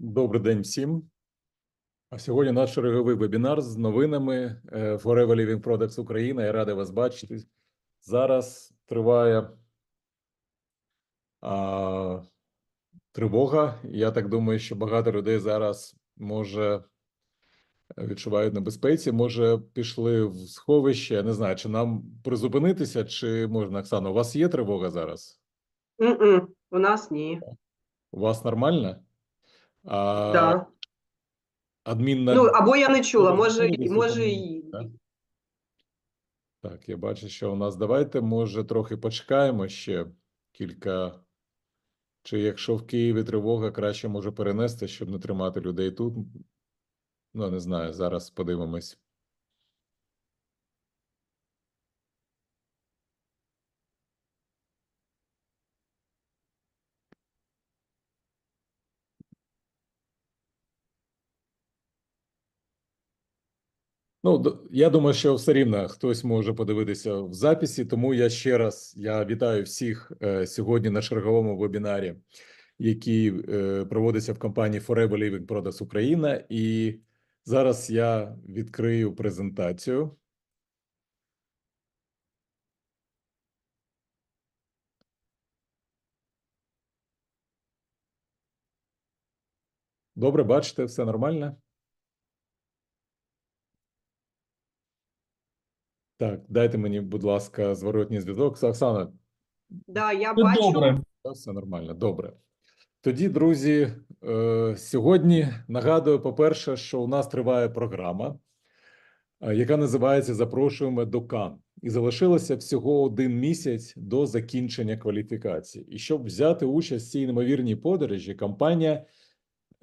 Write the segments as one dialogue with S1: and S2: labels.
S1: Добрий день всім. А сьогодні наш черговий вебінар з новинами е, Forever Living Products Україна. Я радий вас бачити. Зараз триває а, тривога. Я так думаю, що багато людей зараз може відчувають небезпеці, може пішли в сховище. Я не знаю, чи нам призупинитися, чи можна, Оксана, у вас є тривога зараз?
S2: М-м, у нас ні.
S1: У вас нормально? А,
S2: Да.
S1: адмін
S2: Ну, або я не чула, може, може і.
S1: Так, я бачу, що у нас. Давайте, може, трохи почекаємо ще кілька. Чи якщо в Києві тривога, краще може перенести, щоб не тримати людей тут. Ну, не знаю, зараз подивимось. Ну, я думаю, що все рівно хтось може подивитися в записі, тому я ще раз я вітаю всіх е, сьогодні на черговому вебінарі, який е, проводиться в компанії Forever Living Products Україна. І зараз я відкрию презентацію. Добре, бачите, все нормально? Так, дайте мені, будь ласка, зворотній зв'язок. Оксана,
S2: Да, я бачу.
S3: добре.
S1: Все нормально, добре. Тоді, друзі, е, сьогодні нагадую, по-перше, що у нас триває програма, е, яка називається Запрошуємо до Кан. І залишилося всього один місяць до закінчення кваліфікації. І щоб взяти участь в цій неймовірній подорожі, компанія,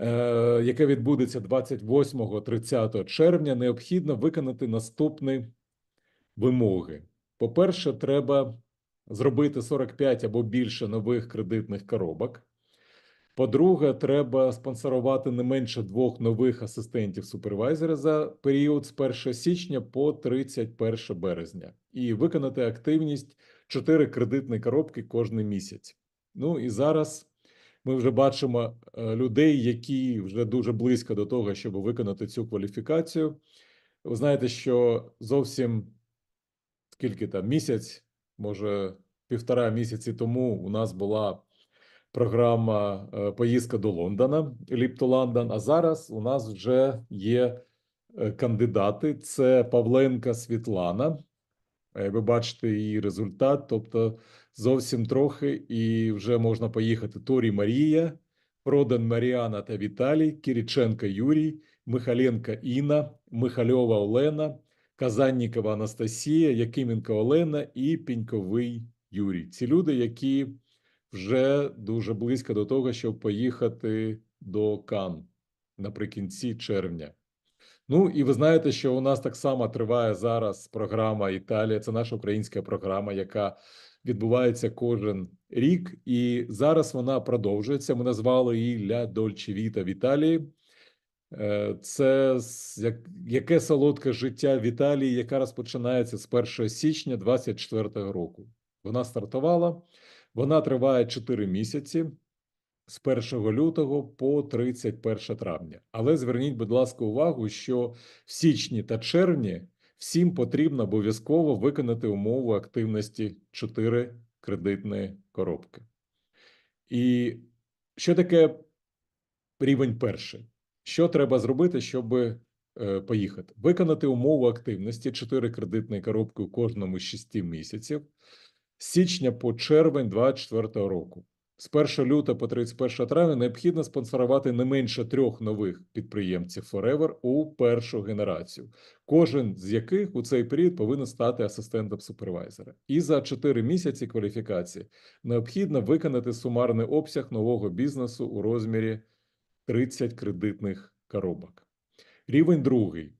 S1: е, яка відбудеться 28-30 червня, необхідно виконати наступні вимоги. По-перше, треба зробити 45 або більше нових кредитних коробок. По-друге, треба спонсорувати не менше двох нових асистентів супервайзера за період з 1 січня по 31 березня і виконати активність 4 кредитні коробки кожен місяць. Ну і зараз ми вже бачимо е, людей, які вже дуже близько до того, щоб виконати цю кваліфікацію. Ви знаєте, що зовсім скільки там місяць, може півтора місяці тому у нас була програма е, поїздка до Лондона, Ліп to Лондон. А зараз у нас вже є е, кандидати. Це Павленка Світлана. Е, Ви бачите її результат, тобто зовсім трохи, і вже можна поїхати. Торі Марія, Продан Маріана та Віталій, Кіріченка Юрій, Михаленка Інна, Михальова Олена, Казаннікова Анастасія, Якименко Олена і Піньковий Юрій. Ці люди, які вже дуже близько до того, щоб поїхати до Кан наприкінці червня. Ну і ви знаєте, що у нас так само триває зараз програма Італія. Це наша українська програма, яка відбувається кожен рік, і зараз вона продовжується. Ми назвали її Ля Дольче Віта в Італії. Е, Це яке солодке життя в Італії, яка розпочинається з 1 січня 2024 року. Вона стартувала, вона триває 4 місяці з 1 лютого по 31 травня. Але зверніть, будь ласка, увагу, що в січні та червні всім потрібно обов'язково виконати умову активності 4 кредитні коробки. І що таке рівень перший? Що треба зробити, щоб е, поїхати? Виконати умову активності 4 кредитні коробки у кожному з 6 місяців з січня по червень 2024 року. З 1 лютого по 31 травня необхідно спонсорувати не менше трьох нових підприємців Forever у першу генерацію, кожен з яких у цей період повинен стати асистентом супервайзера. І за 4 місяці кваліфікації необхідно виконати сумарний обсяг нового бізнесу у розмірі 30 кредитних коробок. Рівень другий.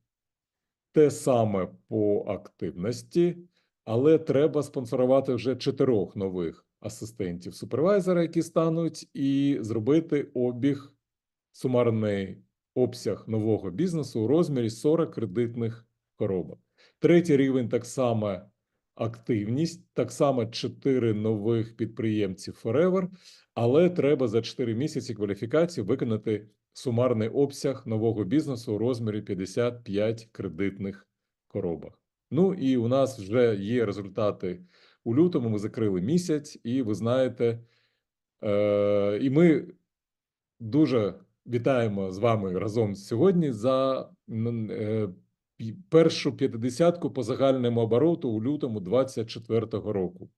S1: Те саме по активності, але треба спонсорувати вже чотирьох нових асистентів супервайзера, які стануть, і зробити обіг, сумарний обсяг нового бізнесу у розмірі 40 кредитних коробок. Третій рівень так само активність, так само 4 нових підприємців Forever, але треба за 4 місяці кваліфікації виконати сумарний обсяг нового бізнесу у розмірі 55 кредитних коробок. Ну і у нас вже є результати у лютому. Ми закрили місяць, і ви знаєте, е, і ми дуже вітаємо з вами разом сьогодні за е, першу п'ятидесятку по загальному обороту у лютому 2024 року.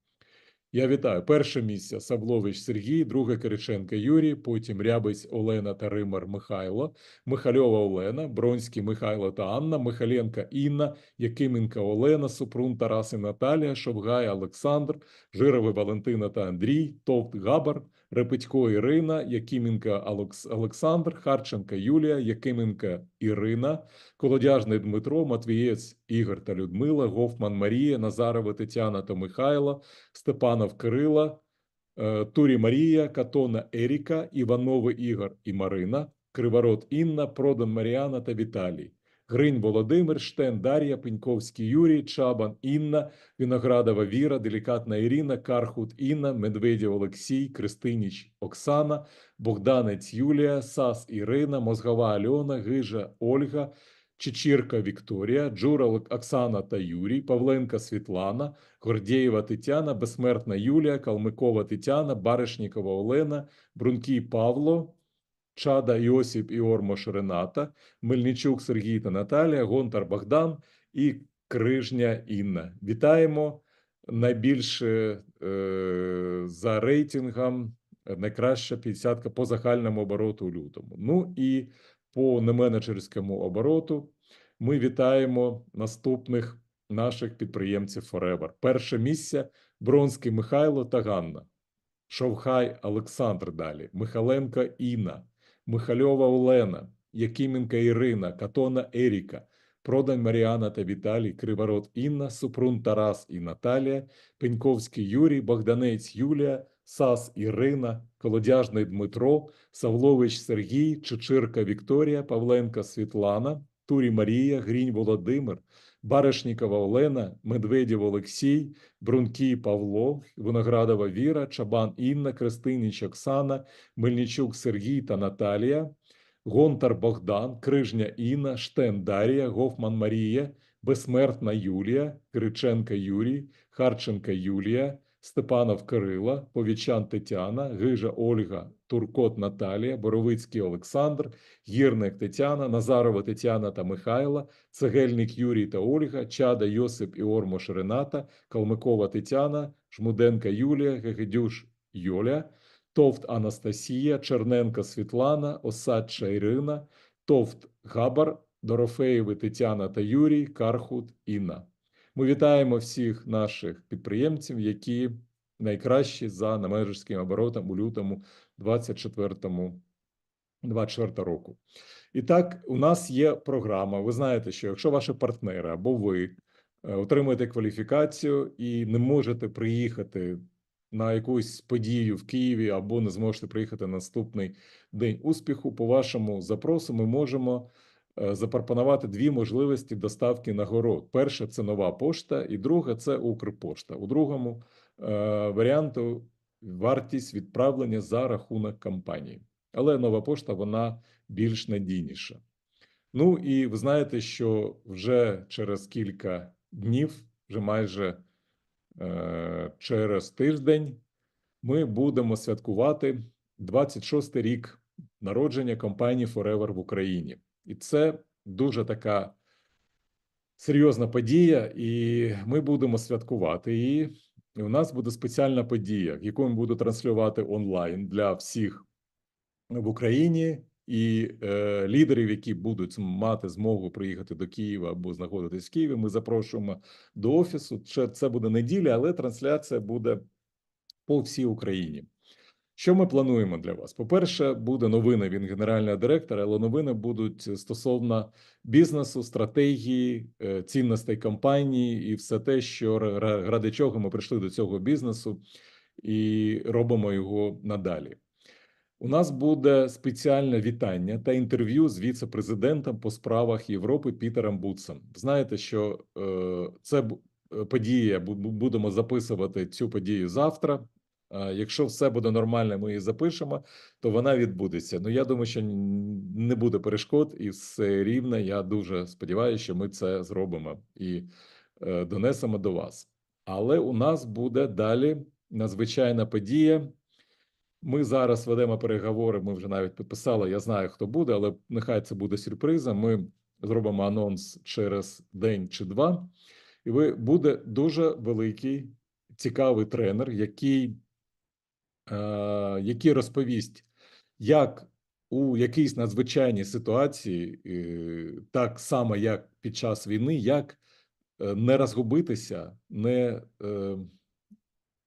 S1: Я вітаю перше місце Савлович Сергій, друге Кириченко Юрій, потім Рябець Олена та Римар Михайло, Михальова Олена, Бронський Михайло та Анна, Михаленка Інна, Якименка Олена, Супрун Тарас і Наталія, Шовгай Олександр, Жировий Валентина та Андрій, Товт Габар, Репетько Ірина, Якименка Олекс- Олександр, Харченка Юлія, Якименка Ірина, Колодяжний Дмитро, Матвієць Ігор та Людмила, Гофман Марія, Назарова Тетяна та Михайло, Степанов Кирила, е, Турі Марія, Катона Еріка, Іванови Ігор і Марина, Криворот Інна, Продан Маріана та Віталій. Гринь Володимир, Штен Дар'я, Пеньковський Юрій, Чабан Інна, Виноградова Віра, Делікатна Ірина, Кархут Інна, Медведєв Олексій, Кристиніч Оксана, Богданець Юлія, Сас Ірина, Мозгова Альона, Гижа Ольга, Чечірка Вікторія, Джурал Оксана та Юрій, Павленка Світлана, Гордєєва Тетяна, Безсмертна Юлія, Калмикова Тетяна, Баришнікова Олена, Брункій Павло, Чада Йосип і Ормош Рената, Мельничук Сергій та Наталія, Гонтар Богдан і Крижня Інна. Вітаємо найбільше е, за рейтингом е, найкраща п'ятдесятка по загальному обороту у лютому. Ну і по неменеджерському обороту ми вітаємо наступних наших підприємців Forever. Перше місце Бронський Михайло та Ганна. Шовхай Олександр далі, Михаленко Інна, Михальова Олена, Якименка Ірина, Катона Еріка, Продан Маріана та Віталій, Криворот Інна, Супрун Тарас і Наталія, Пеньковський Юрій, Богданець Юлія, Сас Ірина, Колодяжний Дмитро, Савлович Сергій, Чечирка Вікторія, Павленка Світлана, Турі Марія, Грінь Володимир, Баришнікова Олена, Медведєв Олексій, Брункій Павло, Виноградова Віра, Чабан Інна, Крестиніч Оксана, Мельничук Сергій та Наталія, Гонтар Богдан, Крижня Інна, Штен Дарія, Гофман Марія, Безсмертна Юлія, Кириченка Юрій, Харченка Юлія, Степанов Кирила, Повічан Тетяна, Гижа Ольга, Туркот Наталія, Боровицький Олександр, Гірник Тетяна, Назарова Тетяна та Михайла, Цегельник Юрій та Ольга, Чада Йосип і Ормош Рената, Калмикова Тетяна, Жмуденка Юлія, Гегедюш Юля, Товт Анастасія, Черненка Світлана, Осадча Ірина, Товт Габар, Дорофеєви Тетяна та Юрій, Кархут Інна. Ми вітаємо всіх наших підприємців, які найкращі за неменеджерським оборотом у лютому 24 24 року. І так, у нас є програма. Ви знаєте, що якщо ваші партнери або ви е, отримуєте кваліфікацію і не можете приїхати на якусь подію в Києві або не зможете приїхати на наступний день успіху, по вашому запросу ми можемо е, запропонувати дві можливості доставки нагород. Перше це нова пошта, і друге це Укрпошта. У другому варіанту вартість відправлення за рахунок компанії. Але нова пошта вона більш надійніша. Ну і ви знаєте, що вже через кілька днів, вже майже е, через тиждень, ми будемо святкувати 26-й рік народження компанії Forever в Україні. І це дуже така серйозна подія, і ми будемо святкувати її. І у нас буде спеціальна подія, яку ми буду транслювати онлайн для всіх в Україні і е, лідерів, які будуть мати змогу приїхати до Києва або знаходитись в Києві. Ми запрошуємо до офісу. Це буде неділя, але трансляція буде по всій Україні. Що ми плануємо для вас? По-перше, буде новина він генерального директора, але новини будуть стосовно бізнесу, стратегії, е, цінностей компанії і все те, що ради чого ми прийшли до цього бізнесу і робимо його надалі. У нас буде спеціальне вітання та інтерв'ю з віце-президентом по справах Європи Пітером Буцем. Знаєте, що е, це е, подія, бу- бу- будемо записувати цю подію завтра. Якщо все буде нормально, ми її запишемо, то вона відбудеться. Ну я думаю, що не буде перешкод, і все рівно. Я дуже сподіваюся, що ми це зробимо і е, донесемо до вас. Але у нас буде далі надзвичайна подія. Ми зараз ведемо переговори. Ми вже навіть підписали. Я знаю, хто буде, але нехай це буде сюрпризом. Ми зробимо анонс через день чи два, і ви буде дуже великий, цікавий тренер, який, який розповість, як у якійсь надзвичайній ситуації, е, так само як під час війни, як е, не розгубитися, не е,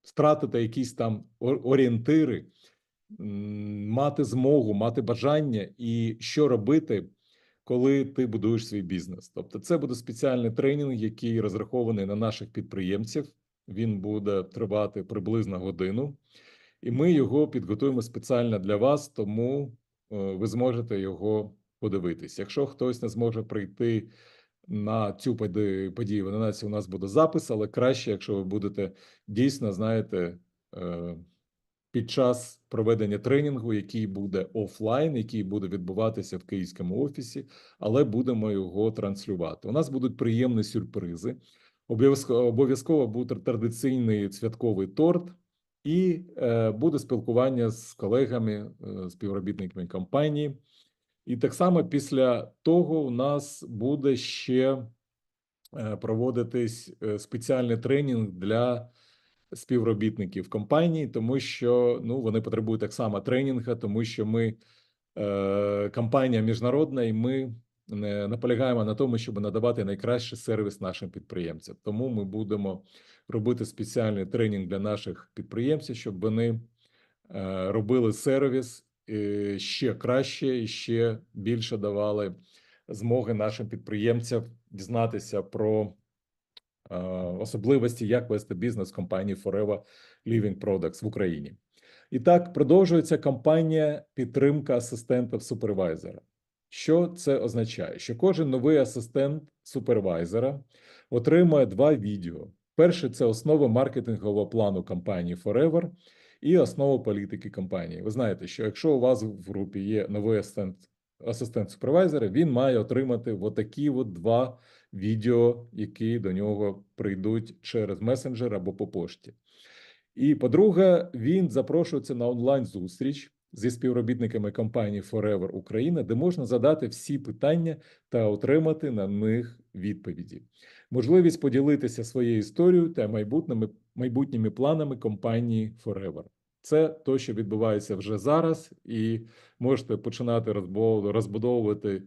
S1: втратити якісь там орієнтири, мати змогу, мати бажання і що робити, коли ти будуєш свій бізнес. Тобто, це буде спеціальний тренінг, який розрахований на наших підприємців. Він буде тривати приблизно годину, і ми його підготуємо спеціально для вас, тому е, ви зможете його подивитись. Якщо хтось не зможе прийти на цю подію в 11 у нас буде запис, але краще, якщо ви будете дійсно, знаєте, е, під час проведення тренінгу, який буде офлайн, який буде відбуватися в київському офісі, але будемо його транслювати. У нас будуть приємні сюрпризи. Обов'язково буде традиційний святковий торт, і е, буде спілкування з колегами, е, співробітниками компанії. І так само після того у нас буде ще е, проводитись спеціальний тренінг для співробітників компанії, тому що ну вони потребують так само тренінгу, тому що ми компанія міжнародна, і ми наполягаємо на тому, щоб надавати найкращий сервіс нашим підприємцям. Тому ми будемо робити спеціальний тренінг для наших підприємців, щоб вони е, робили сервіс е, ще краще і ще більше давали змоги нашим підприємцям дізнатися про е, особливості, як вести бізнес компанії Forever Living Products в Україні. І так продовжується кампанія підтримка асистентів супервайзера. Що це означає? Що кожен новий асистент супервайзера отримує два відео. Перше це основа маркетингового плану компанії Forever і основа політики компанії. Ви знаєте, що якщо у вас в групі є новий асистент, асистент супервайзера, він має отримати отакі от два відео, які до нього прийдуть через месенджер або по пошті. І по-друге, він запрошується на онлайн зустріч зі співробітниками компанії Forever Україна, де можна задати всі питання та отримати на них відповіді. Можливість поділитися своєю історією та майбутніми, майбутніми планами компанії Forever. Це то, що відбувається вже зараз, і можете починати розбудовувати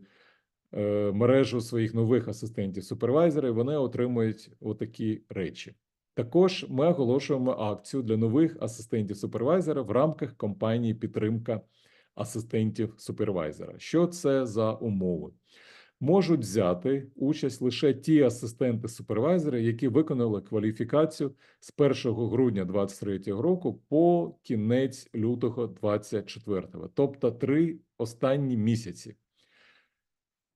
S1: е, мережу своїх нових асистентів супервайзерів. Вони отримують отакі речі. Також ми оголошуємо акцію для нових асистентів супервайзера в рамках компанії підтримка асистентів супервайзера. Що це за умови? Можуть взяти участь лише ті асистенти супервайзери, які виконали кваліфікацію з 1 грудня 2023 року по кінець лютого 2024, тобто три останні місяці.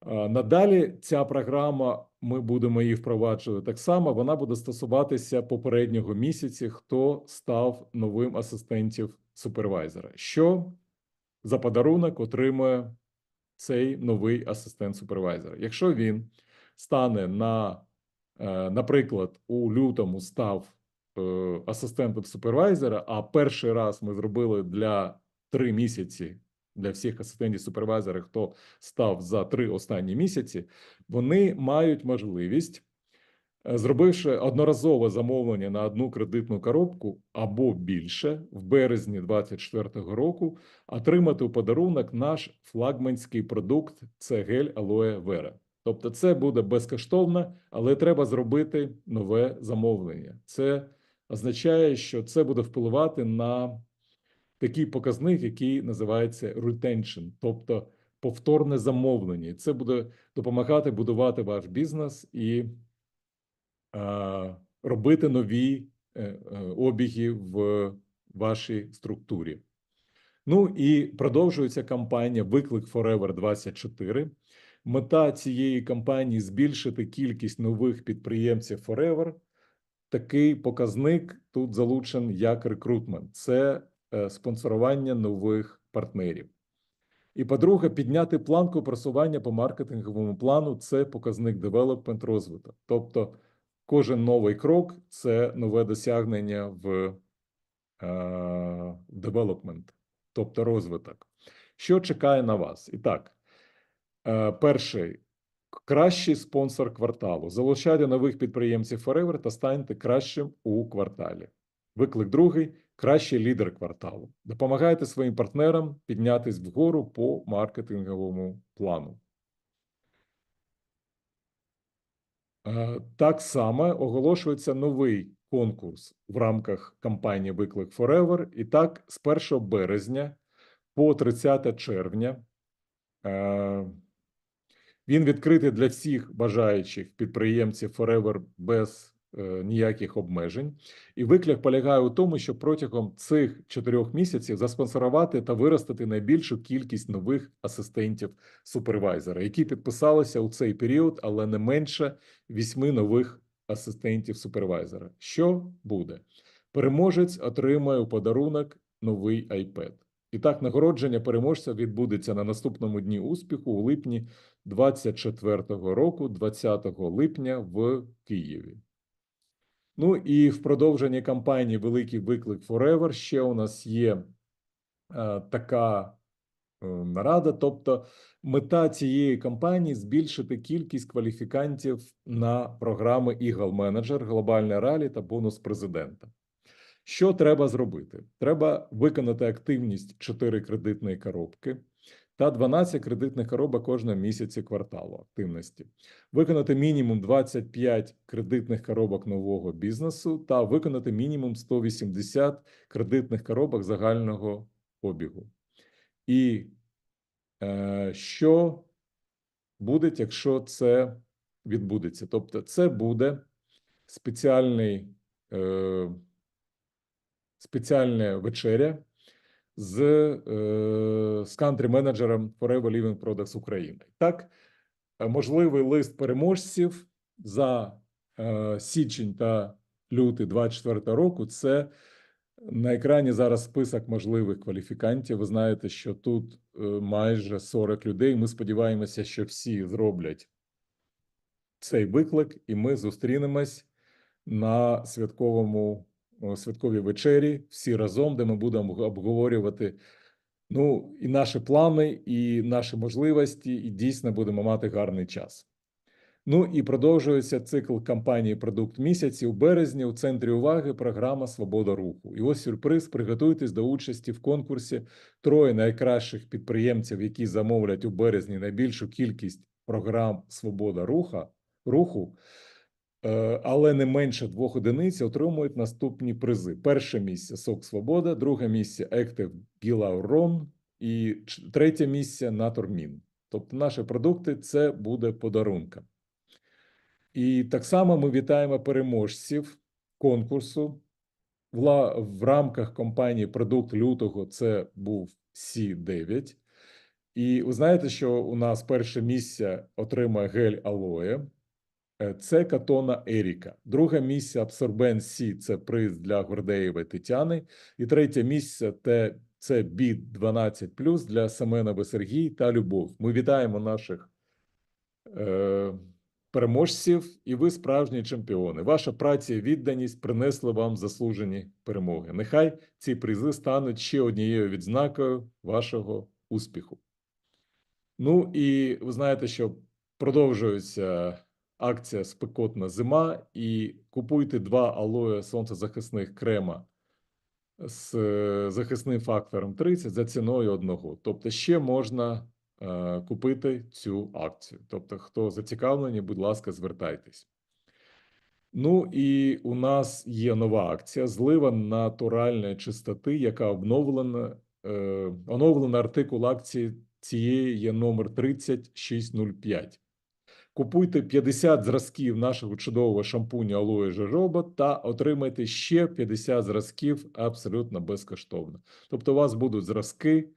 S1: А, Надалі ця програма, ми будемо її впроваджувати так само. Вона буде стосуватися попереднього місяці, хто став новим асистентів супервайзера. Що за подарунок отримує цей новий асистент супервайзера? Якщо він стане на, е, наприклад, у лютому став е, асистентом супервайзера, а перший раз ми зробили для три місяці для всіх асистентів супервайзера, хто став за три останні місяці, вони мають можливість, е, зробивши одноразове замовлення на одну кредитну коробку або більше в березні 2024 року, отримати у подарунок наш флагманський продукт це гель Алоe Vera. Тобто, це буде безкоштовно, але треба зробити нове замовлення. Це означає, що це буде впливати на такий показник, який називається retention, тобто повторне замовлення. Це буде допомагати будувати ваш бізнес і е, робити нові е, е, обіги в вашій структурі. Ну і продовжується кампанія Виклик Forever 24. Мета цієї кампанії збільшити кількість нових підприємців Forever такий показник тут залучен як рекрутмент, це спонсорування нових партнерів. І по-друге, підняти планку просування по маркетинговому плану це показник девелопмент розвиток. Тобто, кожен новий крок це нове досягнення в девелопмент, тобто розвиток. Що чекає на вас? І так, е, перший кращий спонсор кварталу. Залучайте нових підприємців Forever та станьте кращим у кварталі. Виклик другий кращий лідер кварталу. Допомагайте своїм партнерам піднятись вгору по маркетинговому плану. Е, Так само оголошується новий конкурс в рамках кампанії Виклик Forever. І так, з 1 березня по 30 червня е, він відкритий для всіх бажаючих підприємців Forever без ніяких обмежень. І виклик полягає у тому, що протягом цих чотирьох місяців заспонсорувати та виростити найбільшу кількість нових асистентів супервайзера, які підписалися у цей період, але не менше вісьми нових асистентів супервайзера. Що буде? Переможець отримає у подарунок новий iPad. І так, нагородження переможця відбудеться на наступному дні успіху у липні 24-го року, 20 липня в Києві. Ну і в продовженні кампанії Великий виклик Forever ще у нас є е, така е, нарада. Тобто, мета цієї кампанії збільшити кількість кваліфікантів на програми Eagle Manager, глобальне ралі та бонус президента. Що треба зробити? Треба виконати активність 4 кредитної коробки та 12 кредитних коробок кожного місяці кварталу активності, виконати мінімум 25 кредитних коробок нового бізнесу та виконати мінімум 180 кредитних коробок загального обігу. І е, що буде, якщо це відбудеться? Тобто, це буде спеціальний. Е, спеціальна вечеря з, е, з кантрі-менеджером Forever Living Products України. Так, е, можливий лист переможців за е, січень та лютий 24 року. Це на екрані зараз список можливих кваліфікантів. Ви знаєте, що тут майже 40 людей. Ми сподіваємося, що всі зроблять цей виклик, і ми зустрінемось на святковому о, святковій вечері всі разом, де ми будемо обговорювати ну, і наші плани, і наші можливості, і дійсно будемо мати гарний час. Ну і продовжується цикл кампанії Продукт місяці у березні. У центрі уваги програма Свобода руху. І ось сюрприз. Приготуйтесь до участі в конкурсі. Троє найкращих підприємців, які замовлять у березні найбільшу кількість програм Свобода руха руху. Е, але не менше двох одиниць отримують наступні призи: перше місце Сок Свобода, друге місце Active Гілаурон і третє місце Натормін. Тобто, наші продукти це буде подарунка. І так само ми вітаємо переможців конкурсу. В, рамках компанії Продукт лютого це був Сі-9. І ви знаєте, що у нас перше місце отримає гель Алоє. Е, Це Катона Еріка. Друге місце Абсорбен Сі це приз для Гордеєвої Тетяни. І третє місце це Біт 12 для Семенова Сергій та Любов. Ми вітаємо наших е, переможців, і ви справжні чемпіони. Ваша праця і відданість принесли вам заслужені перемоги. Нехай ці призи стануть ще однією відзнакою вашого успіху. Ну і ви знаєте, що продовжується акція спекотна зима, і купуйте два алоє сонцезахисних крема з е, захисним фактором 30 за ціною одного. Тобто, ще можна е, купити цю акцію. Тобто, хто зацікавлені, будь ласка, звертайтесь. Ну і у нас є нова акція злива натуральної чистоти, яка обновлена. Е, оновлений артикул акції цієї є номер 3605. Купуйте 50 зразків нашого чудового шампуню Aloe Jojoba та отримайте ще 50 зразків абсолютно безкоштовно. Тобто, у вас будуть зразки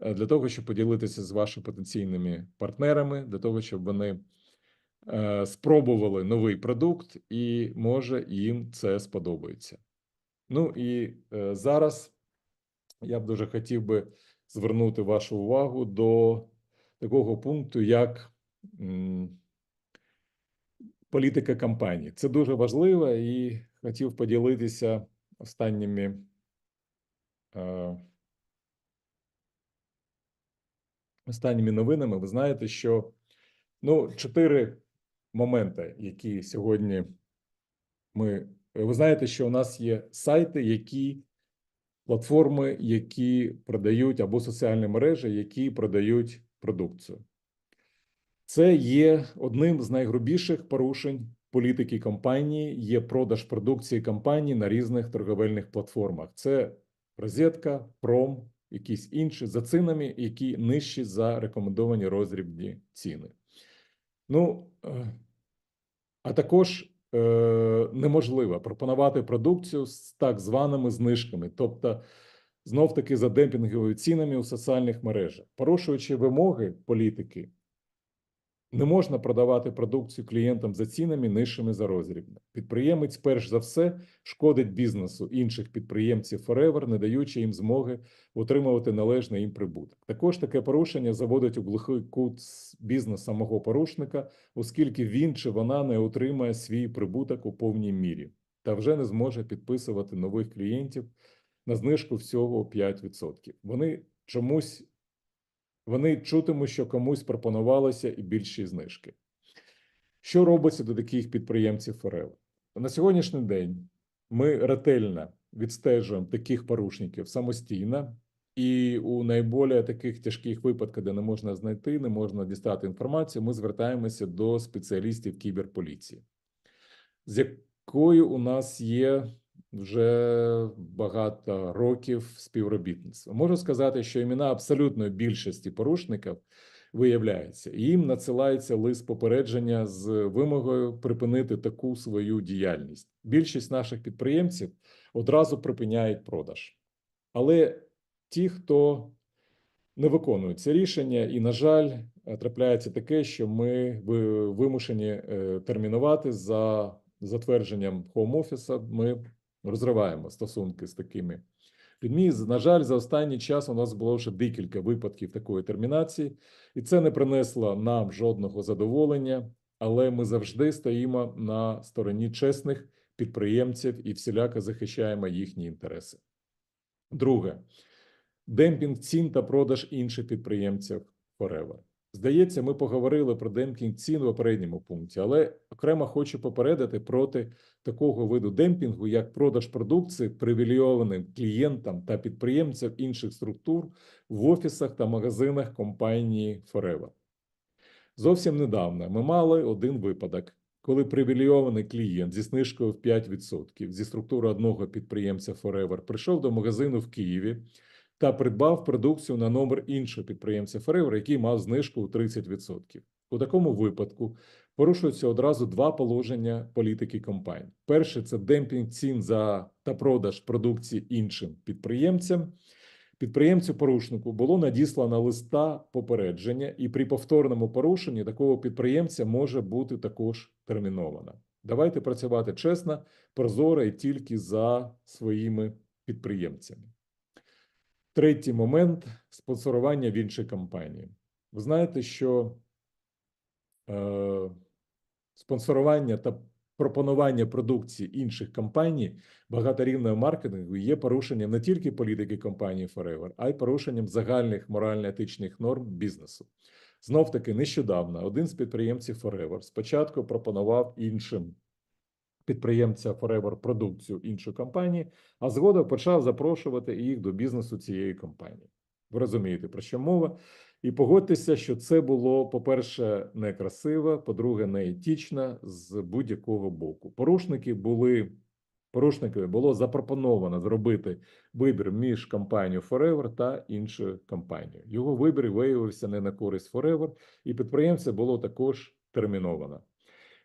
S1: е, для того, щоб поділитися з вашими потенційними партнерами, для того, щоб вони е, спробували новий продукт, і може їм це сподобається. Ну і е, зараз я б дуже хотів би звернути вашу увагу до такого пункту, як політика кампанії. Це дуже важливо і хотів поділитися останніми. е, Останніми новинами ви знаєте, що ну, чотири моменти, які сьогодні ми. Ви знаєте, що у нас є сайти, які платформи, які продають або соціальні мережі, які продають продукцію. Це є одним з найгрубіших порушень політики компанії. Є продаж продукції компанії на різних торговельних платформах. Це розетка, пром, якісь інші за цінами, які нижчі за рекомендовані розрібні ціни. Ну, е, а також е, неможливо пропонувати продукцію з так званими знижками, тобто знов таки за демпінговими цінами у соціальних мережах, порушуючи вимоги політики. Не можна продавати продукцію клієнтам за цінами нижчими за розрібне. Підприємець, перш за все, шкодить бізнесу інших підприємців Forever, не даючи їм змоги отримувати належний їм прибуток. Також таке порушення заводить у глухий кут бізнес самого порушника, оскільки він чи вона не отримає свій прибуток у повній мірі та вже не зможе підписувати нових клієнтів на знижку всього 5%. Вони чомусь вони чутимуть, що комусь пропонувалося і більші знижки. Що робиться до таких підприємців ФРЛ? На сьогоднішній день ми ретельно відстежуємо таких порушників самостійно, і у найбільш таких тяжких випадках, де не можна знайти, не можна дістати інформацію, ми звертаємося до спеціалістів кіберполіції, з якою у нас є вже багато років співробітництва. Можу сказати, що імена абсолютної більшості порушників виявляються, і їм надсилається лист попередження з вимогою припинити таку свою діяльність. Більшість наших підприємців одразу припиняють продаж. Але ті, хто не виконують це рішення, і, на жаль, трапляється таке, що ми вимушені е, термінувати за затвердженням хоум-офіса. Ми розриваємо стосунки з такими людьми. На жаль, за останній час у нас було вже декілька випадків такої термінації, і це не принесло нам жодного задоволення. Але ми завжди стоїмо на стороні чесних підприємців і всіляко захищаємо їхні інтереси. Друге, демпінг цін та продаж інших підприємців Forever. Здається, ми поговорили про демпінг цін в попередньому пункті, але окремо хочу попередити проти такого виду демпінгу, як продаж продукції привілейованим клієнтам та підприємцям інших структур в офісах та магазинах компанії Forever. Зовсім недавно ми мали один випадок, коли привілейований клієнт зі знижкою в 5% зі структури одного підприємця Forever прийшов до магазину в Києві та придбав продукцію на номер іншого підприємця Forever, який мав знижку у 30%. У такому випадку порушуються одразу два положення політики компанії. Перше це демпінг цін за та продаж продукції іншим підприємцям. Підприємцю порушнику було надіслано листа попередження, і при повторному порушенні такого підприємця може бути також терміновано. Давайте працювати чесно, прозоро і тільки за своїми підприємцями. Третій момент спонсорування в іншій компанії. Ви знаєте, що е, спонсорування та пропонування продукції інших компаній багаторівного маркетингу є порушенням не тільки політики компанії Forever, а й порушенням загальних морально-етичних норм бізнесу. Знов таки, нещодавно один з підприємців Forever спочатку пропонував іншим підприємця Forever продукцію іншої компанії, а згодом почав запрошувати їх до бізнесу цієї компанії. Ви розумієте, про що мова? І погодьтеся, що це було, по-перше, некрасиво, по-друге, неетично з будь-якого боку. Порушники були порушникові було запропоновано зробити вибір між компанією Forever та іншою компанією. Його вибір виявився не на користь Forever, і підприємця було також терміновано.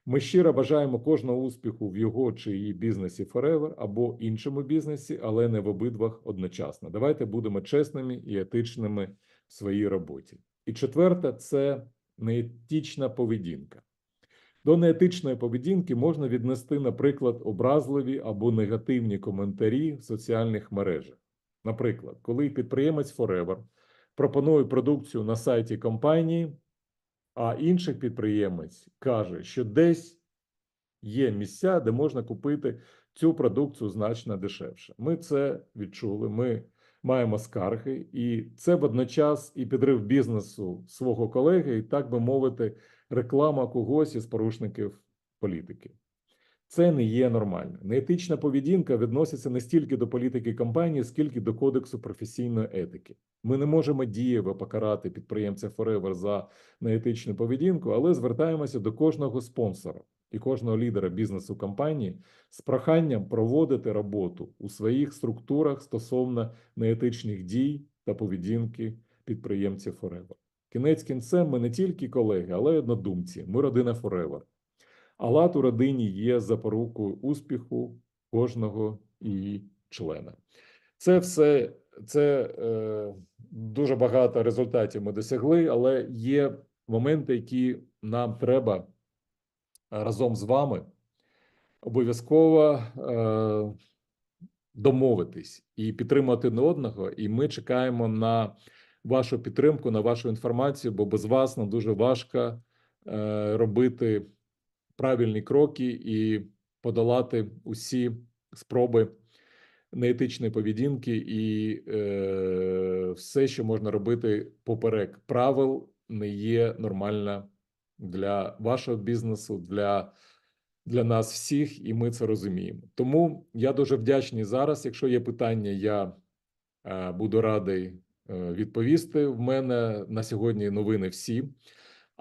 S1: Ми щиро бажаємо кожного успіху в його чи її бізнесі Forever або іншому бізнесі, але не в обидвах одночасно. Давайте будемо чесними і етичними в своїй роботі. І четверте це неетична поведінка. До неетичної поведінки можна віднести, наприклад, образливі або негативні коментарі в соціальних мережах. Наприклад, коли підприємець Forever пропонує продукцію на сайті компанії, а інший підприємець каже, що десь є місця, де можна купити цю продукцію значно дешевше. Ми це відчули. Ми маємо скарги, і це водночас і підрив бізнесу свого колеги, і так би мовити, реклама когось із порушників політики. Це не є нормально. Неетична поведінка відноситься не стільки до політики компанії, скільки до кодексу професійної етики. Ми не можемо дієво покарати підприємця Forever за неетичну поведінку, але звертаємося до кожного спонсора і кожного лідера бізнесу компанії з проханням проводити роботу у своїх структурах стосовно неетичних дій та поведінки підприємців Forever. Кінець кінцем ми не тільки колеги, але й однодумці. Ми родина Forever. А лад у родині є запорукою успіху кожного її члена. Це все це е, дуже багато результатів ми досягли, але є моменти, які нам треба разом з вами обов'язково е, домовитись і підтримати одне одного. І ми чекаємо на вашу підтримку, на вашу інформацію, бо без вас нам дуже важко е, робити правильні кроки і подолати усі спроби неетичної поведінки і е, все, що можна робити поперек правил, не є нормально для вашого бізнесу, для, для нас всіх, і ми це розуміємо. Тому я дуже вдячний зараз. Якщо є питання, я е, буду радий е, відповісти. В мене на сьогодні новини всі.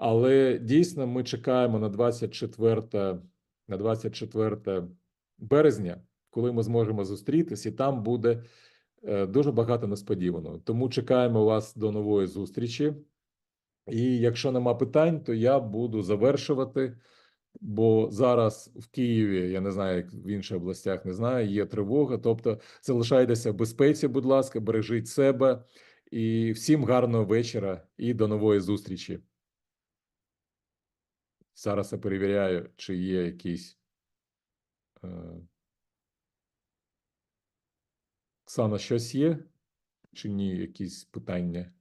S1: Але дійсно ми чекаємо на 24, на 24 березня, коли ми зможемо зустрітись, і там буде е, дуже багато несподіваного. Тому чекаємо вас до нової зустрічі. І якщо нема питань, то я буду завершувати. Бо зараз в Києві, я не знаю, як в інших областях не знаю, є тривога. Тобто, залишайтеся в безпеці, будь ласка, бережіть себе і всім гарного вечора і до нової зустрічі. Зараз я перевіряю, чи є якісь. Е... Оксана, щось є? Чи ні, якісь питання?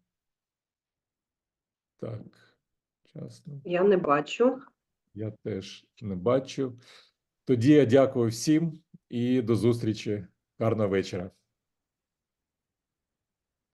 S1: Так, часно.
S2: Я не бачу.
S1: Я теж не бачу. Тоді я дякую всім і до зустрічі. Гарного вечора.